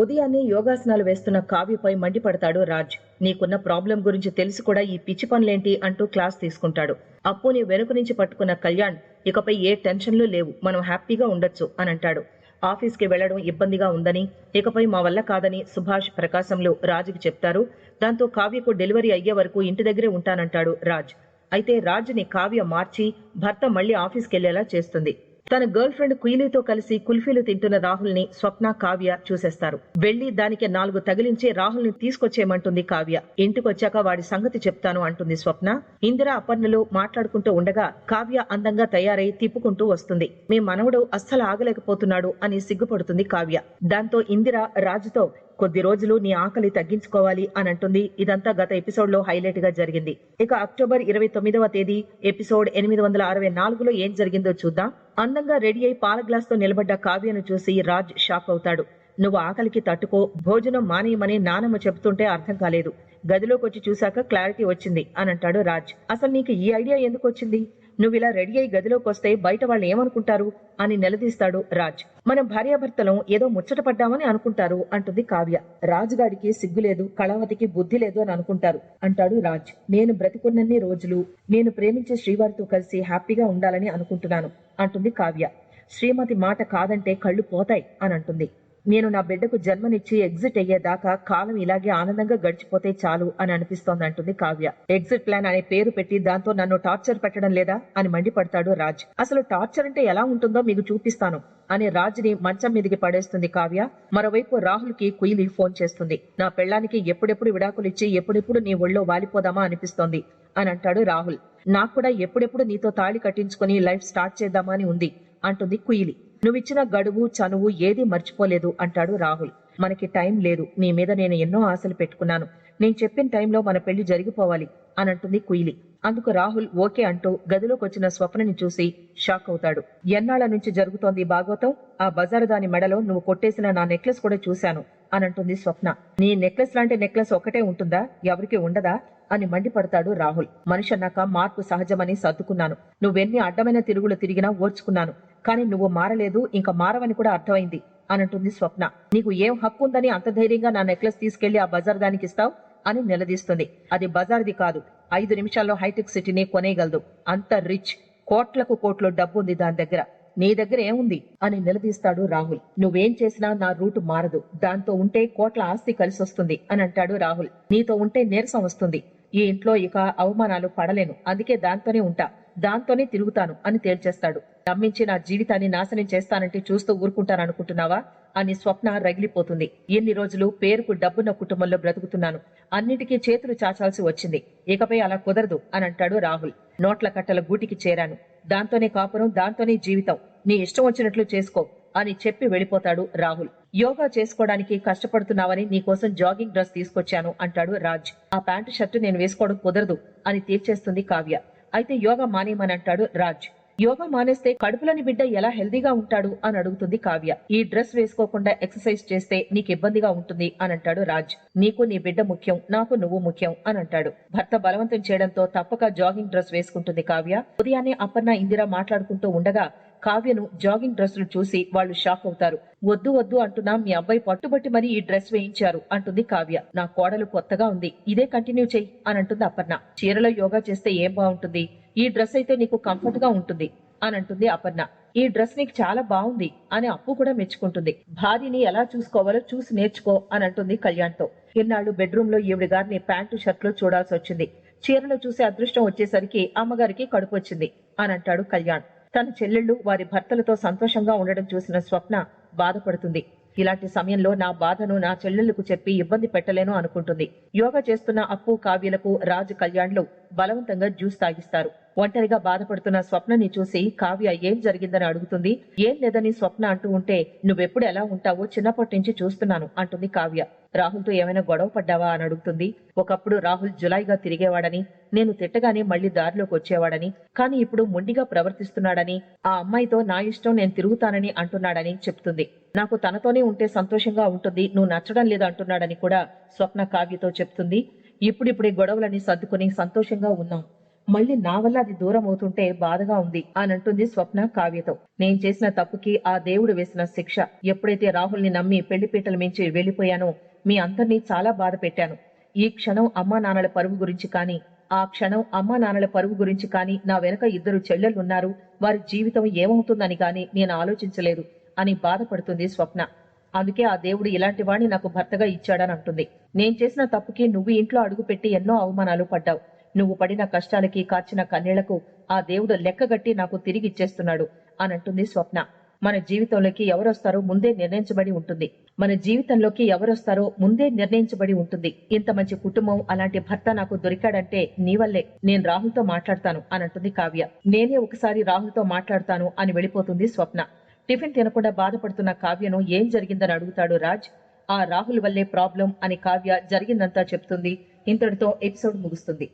ఉదయాన్నే యోగాసనాలు వేస్తున్న కావ్యపై మండిపడతాడు రాజ్. నీకున్న ప్రాబ్లం గురించి తెలిసి కూడా ఈ పిచ్చి పనులేంటి అంటూ క్లాస్ తీసుకుంటాడు. అప్పుని వెనుక నుంచి పట్టుకున్న కళ్యాణ్ ఇకపై ఏ టెన్షన్లు లేవు మనం హ్యాపీగా ఉండొచ్చు అని అంటాడు ఆఫీస్కి వెళ్ళడం ఇబ్బందిగా ఉందని ఇకపై మా వల్ల కాదని సుభాష్ ప్రకాశంలో రాజుకి చెప్తారు. దాంతో కావ్యకు డెలివరీ అయ్యే వరకు ఇంటి దగ్గరే ఉంటానంటాడు రాజ్. అయితే రాజుని కావ్య మార్చి భర్త మళ్ళీ ఆఫీస్కి వెళ్ళేలా చేస్తుంది. తన గర్ల్ ఫ్రెండ్ కుయిలీతో కలిసి కుల్ఫీలు తింటున్న రాహుల్ని స్వప్న కావ్య చూసేస్తారు. వెళ్ళి దానికి నాలుగు తగిలించి రాహుల్ని తీసుకొచ్చేయమంటుంది కావ్య. ఇంటికొచ్చాక వాడి సంగతి చెప్తాను అంటుంది స్వప్న. ఇందిర అపర్ణలు మాట్లాడుకుంటూ ఉండగా కావ్య అందంగా తయారై తిప్పుకుంటూ వస్తుంది. మీ మనవడు అస్సలు ఆగలేకపోతున్నాడు అని సిగ్గుపడుతుంది కావ్య. దాంతో ఇందిర రాజుతో కొద్ది రోజులు నీ ఆకలి తగ్గించుకోవాలి అని అంటుంది ఇదంతా గత ఎపిసోడ్లో హైలైట్గా జరిగింది. ఇక అక్టోబర్ ఇరవై తొమ్మిదవ తేదీ ఎపిసోడ్ ఎనిమిది వందల అరవై నాలుగులో ఏం జరిగిందో చూద్దాం. అందంగా రెడీ అయి పాల గ్లాస్తో నిలబడ్డ కావ్యను చూసి రాజ్ షాక్ అవుతాడు. నువ్వు ఆకలికి తట్టుకో భోజనం మానేయమని నానమ్మ చెబుతుంటే అర్థం కాలేదు. గదిలోకి వచ్చి చూశాక క్లారిటీ వచ్చింది అని అంటాడు రాజ్. అసలు నీకు ఈ ఐడియా ఎందుకు వచ్చింది? నువ్వు ఇలా రెడీ అయి గదిలోకి వస్తే బయట వాళ్ళు ఏమనుకుంటారు అని నిలదీస్తాడు రాజ్. మనం భార్యాభర్తలం ఏదో ముచ్చట పడ్డామని అనుకుంటారు అంటుంది కావ్య. రాజుగాడికి సిగ్గు లేదు కళావతికి బుద్ధి లేదు అని అనుకుంటారు అంటాడు రాజ్. నేను బ్రతికున్నన్ని రోజులు నేను ప్రేమించే శ్రీవారితో కలిసి హ్యాపీగా ఉండాలని అనుకుంటున్నాను అంటుంది కావ్య. శ్రీమతి మాట కాదంటే కళ్ళు పోతాయి అని అంటుంది. నేను నా బిడ్డకు జన్మనిచ్చి ఎగ్జిట్ అయ్యేదాకా కాలం ఇలాగే ఆనందంగా గడిచిపోతే చాలు అని అనిపిస్తోంది అంటుంది కావ్య. ఎగ్జిట్ ప్లాన్ అనే పేరు పెట్టి దాంతో నన్ను టార్చర్ పెట్టడం లేదా అని మండిపడతాడు రాజ్. అసలు టార్చర్ అంటే ఎలా ఉంటుందో మీకు చూపిస్తాను అని రాజ్ని మంచం మీదికి పడేస్తుంది కావ్య. మరోవైపు రాహుల్కి కుయిలి ఫోన్ చేస్తుంది. నా పెళ్ళానికి ఎప్పుడెప్పుడు విడాకులిచ్చి ఎప్పుడెప్పుడు నీ ఒళ్ళో వాలిపోదామా అనిపిస్తోంది అని అంటాడు రాహుల్. నాకు కూడా ఎప్పుడెప్పుడు నీతో తాళి కట్టించుకుని లైఫ్ స్టార్ట్ చేద్దామా అని ఉంది అంటుంది కుయిలి. నువ్విచ్చిన గడువు చనువు ఏదీ మర్చిపోలేదు అంటాడు రాహుల్. మనకి టైం లేదు నీ మీద నేను ఎన్నో ఆశలు పెట్టుకున్నాను. నేను చెప్పిన టైంలో మన పెళ్ళి జరిగిపోవాలి అని అంటుంది కుయిలి. అందుకు రాహుల్ ఓకే అంటూ గదిలోకి వచ్చిన స్వప్నని చూసి షాక్ అవుతాడు. ఎన్నాళ్ళ నుంచి జరుగుతోంది భాగవతం? ఆ బజారు దాని మెడలో నువ్వు కొట్టేసిన నా నెక్లెస్ కూడా చూశాను అని అంటుంది స్వప్న. నీ నెక్లెస్ లాంటి నెక్లెస్ ఒకటే ఉంటుందా? ఎవరికి ఉండదా? అని మండిపడతాడు రాహుల్. మనిషి అన్నాక మార్పు సహజమని సర్దుకున్నాను. నువ్వెన్ని అడ్డమైన తిరుగులు తిరిగినా ఓర్చుకున్నాను. కానీ నువ్వు మారలేదు ఇంకా మారవని కూడా అర్థమైంది అనంటుంది స్వప్న. నీకు ఏం హక్కు ఉందని అంత ధైర్యంగా నా నెక్లెస్ తీసుకెళ్ళి ఆ బజార్ దానికి ఇస్తావు అని నిలదీస్తుంది. అది బజార్ది కాదు. ఐదు నిమిషాల్లో హైటెక్ సిటీని కొనేయగలదు. అంత రిచ్ కోట్లకు కోట్లు డబ్బు ఉంది దాని దగ్గర. నీ దగ్గర ఏముంది? అని నిలదీస్తాడు రాహుల్. నువ్వేం చేసినా నా రూటు మారదు. దాంతో ఉంటే కోట్ల ఆస్తి కలిసి వస్తుంది అని అంటాడు రాహుల్. నీతో ఉంటే నీరసం వస్తుంది. ఈ ఇంట్లో ఇక అవమానాలు పడలేను. అందుకే దాంతోనే ఉంటా. దాంతోనే తిరుగుతాను అని తేల్చేస్తాడు. నమ్మించి నా జీవితాన్ని నాశనం చేస్తానంటే చూస్తూ ఊరుకుంటాననుకుంటున్నావా? అని స్వప్న రగిలిపోతుంది. ఎన్ని రోజులు పేరుకు డబ్బున్న కుటుంబంలో బ్రతుకుతున్నాను. అన్నిటికీ చేతులు చాచాల్సి వచ్చింది. ఇకపై అలా కుదరదు అని అంటాడు రాహుల్. నోట్ల కట్టల గూటికి చేరాను. దాంతోనే కాపురం దాంతోనే జీవితం. నీ ఇష్టం వచ్చినట్లు చేసుకో అని చెప్పి వెళ్ళిపోతాడు రాహుల్. యోగా చేసుకోవడానికి కష్టపడుతున్నావని నీకోసం జాగింగ్ డ్రెస్ తీసుకొచ్చాను అంటాడు రాజ్. ఆ ప్యాంటు షర్టు నేను వేసుకోవడం కుదరదు అని తీర్చేస్తుంది కావ్య. అయితే యోగా మానేయమని అంటాడు రాజ్. యోగా మానేస్తే కడుపులోని బిడ్డ ఎలా హెల్దీగా ఉంటాడు అని అడుగుతుంది కావ్య. ఈ డ్రెస్ వేసుకోకుండా ఎక్సర్సైజ్ చేస్తే నీకు ఇబ్బందిగా ఉంటుంది అని అంటాడు రాజ్. నీకు నీ బిడ్డ ముఖ్యం నాకు నువ్వు ముఖ్యం అని అంటాడు. భర్త బలవంతం చేయడంతో తప్పక జాగింగ్ డ్రెస్ వేసుకుంటుంది కావ్య. ఉదయాన్నే అపర్ణ ఇందిరా మాట్లాడుకుంటూ ఉండగా కావ్యను జాగింగ్ డ్రెస్సులు చూసి వాళ్ళు షాక్ అవుతారు. వద్దు వద్దు అంటున్నా మీ అబ్బాయి పట్టుబట్టి మరీ ఈ డ్రెస్ వేయించారు అంటుంది కావ్య. నా కోడలు కొత్తగా ఉంది ఇదే కంటిన్యూ చెయ్యి అని అంటుంది అపర్ణ. చీరలో యోగా చేస్తే ఏం బాగుంటుంది? ఈ డ్రెస్ అయితే నీకు కంఫర్ట్గా ఉంటుంది అని అంటుంది అపర్ణ. ఈ డ్రెస్ నీకు చాలా బాగుంది అని అప్పు కూడా మెచ్చుకుంటుంది. భార్యని ఎలా చూసుకోవాలో చూసి నేర్చుకో అని అంటుంది కళ్యాణ్తో. ఇన్నాళ్ళు బెడ్రూమ్లో ఈవిడ గారిని ప్యాంటు షర్ట్లో చూడాల్సి వచ్చింది చీరలో చూసే అదృష్టం వచ్చేసరికి అమ్మగారికి కడుపు వచ్చింది అని అంటాడు కళ్యాణ్. తన చెల్లెళ్ళు వారి భర్తలతో సంతోషంగా ఉండడం చూసిన స్వప్న బాధపడుతుంది. ఇలాంటి సమయంలో నా బాధను నా చెల్లెళ్ళకు చెప్పి ఇబ్బంది పెట్టలేను అనుకుంటుంది. యోగా చేస్తున్న అప్పు కావ్యలకు రాజు కళ్యాణ్లు బలవంతంగా జ్యూస్ తాగిస్తారు. ఒంటరిగా బాధపడుతున్న స్వప్నని చూసి కావ్య ఏం జరిగిందని అడుగుతుంది. ఏం లేదని స్వప్న అంటూ ఉంటే నువ్వెప్పుడు ఎలా ఉంటావో చిన్నప్పటి నుంచి చూస్తున్నాను అంటుంది కావ్య. రాహుల్తో ఏమైనా గొడవ పడ్డావా అని అడుగుతుంది. ఒకప్పుడు రాహుల్ జులాయిగా తిరిగేవాడని నేను తిట్టగానే మళ్ళీ దారిలోకి వచ్చేవాడని కానీ ఇప్పుడు మొండిగా ప్రవర్తిస్తున్నాడని ఆ అమ్మాయితో నా ఇష్టం నేను తిరుగుతానని అంటున్నాడని చెప్తుంది. నాకు తనతోనే ఉంటే సంతోషంగా ఉంటుంది నువ్వు నచ్చడం లేదు అంటున్నాడని కూడా స్వప్న కావ్యతో చెప్తుంది. ఇప్పుడిప్పుడే గొడవలని సర్దుకుని సంతోషంగా ఉన్నాం. మళ్ళీ నా వల్ల అది దూరం అవుతుంటే బాధగా ఉంది అని అంటుంది స్వప్న కావ్యతో. నేను చేసిన తప్పుకి ఆ దేవుడు వేసిన శిక్ష. ఎప్పుడైతే రాహుల్ని నమ్మి పెళ్ళిపీటల మించి వెళ్ళిపోయానో మీ అందరినీ చాలా బాధ పెట్టాను. ఈ క్షణం అమ్మా నాన్నల పరువు గురించి కానీ ఆ క్షణం అమ్మా నాన్నల పరువు గురించి కానీ నా వెనక ఇద్దరు చెల్లెలున్నారు వారి జీవితం ఏమవుతుందని కానీ నేను ఆలోచించలేదు అని బాధపడుతుంది స్వప్న. అందుకే ఆ దేవుడు ఇలాంటి వాణ్ణి నాకు భర్తగా ఇచ్చాడని అంటుంది. నేను చేసిన తప్పుకి నువ్వు ఇంట్లో అడుగుపెట్టి ఎన్నో అవమానాలు పడ్డావు. నువ్వు పడిన కష్టాలకి కార్చిన కన్నీళ్ళకు ఆ దేవుడు లెక్కగట్టి నాకు తిరిగి ఇచ్చేస్తున్నాడు అని అంటుంది స్వప్న. మన జీవితంలోకి ఎవరొస్తారో ముందే నిర్ణయించబడి ఉంటుంది. మన జీవితంలోకి ఎవరొస్తారో ముందే నిర్ణయించబడి ఉంటుంది. ఇంత మంచి కుటుంబం అలాంటి భర్త నాకు దొరికాడంటే నీ వల్లే. నేను రాహుల్తో మాట్లాడతాను అని అంటుంది కావ్య. నేనే ఒకసారి రాహుల్తో మాట్లాడతాను అని వెళ్ళిపోతుంది స్వప్న. టిఫిన్ తినకుండా బాధపడుతున్న కావ్యను ఏం జరిగిందని అడుగుతాడు రాజ్. ఆ రాహుల్ వల్లే ప్రాబ్లం అని కావ్య జరిగిందంతా చెప్తుంది. ఇంతటితో ఎపిసోడ్ ముగుస్తుంది.